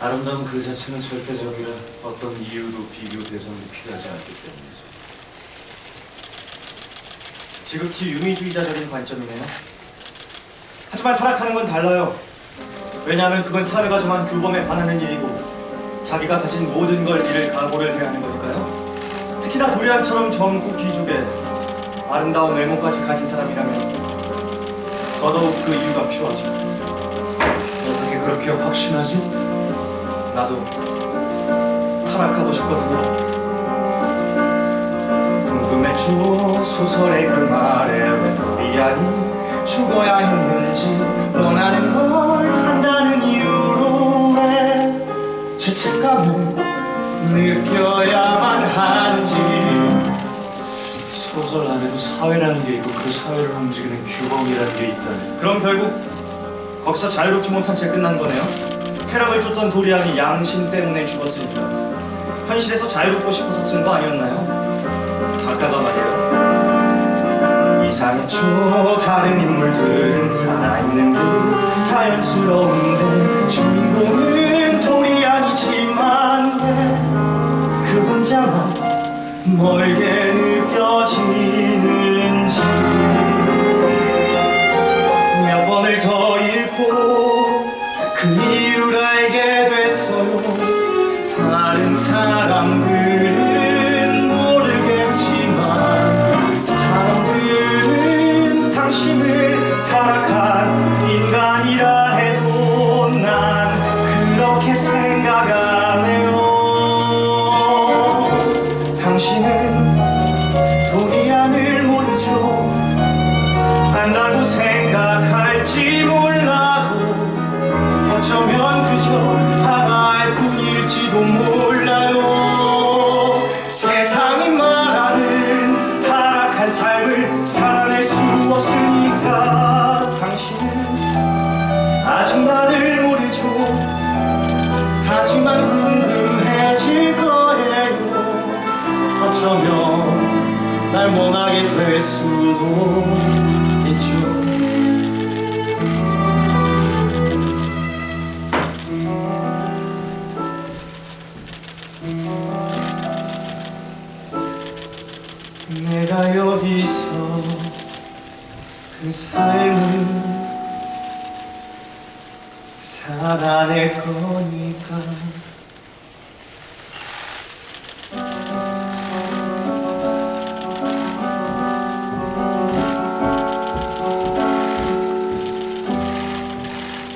아름다운 그 자체는 절대적이라 어떤 이유도 비교 대상도 필요하지 않기 때문이죠. 지극히 유미주의자적인 관점이네요. 하지만 타락하는 건 달라요. 왜냐하면 그건 사회가 정한 규범에 반하는 일이고 자기가 가진 모든 걸 잃을 각오를 대하는 거니까요. 특히나 도리안처럼 젊고 귀족에 아름다운 외모까지 가진 사람이라면 더더욱 그 이유가 필요하죠. 어떻게 그렇게 확신하지? 나도 타락하고 싶거든요. 궁금해져 소설의 그 말에 왜 도리안이 죽어야 했는지 원하는 걸 한다는 이유로 왜 죄책감을 느껴야만 하는지 소설 안에도 사회라는 게 있고 그 사회를 움직이는 규범이라는 게 있다니. 그럼 결국 거기서 자유롭지 못한 채 끝난 거네요. 쾌락을 쫓던 도리안이 양심 때문에 죽었으니까 현실에서 자유롭고 싶어서 쓴 거 아니었나요? 작가가 말이에요. 이상했죠 다른 인물들은 살아있는 듯 자연스러운데 주인공은 도리안이지만 왜그 혼자만 멀게 느껴지는지 몇 번을 더 읽고 그 이유를 다른 사람들은 모르겠지만 사람들은 당신을 타락한 인간이라 해도 난 그렇게 생각하네요. 당신은 하지만 궁금해질 거예요 어쩌면 날 원하게 될 수도 있죠. 내가 여기서 그 삶을 살아낼 거니까.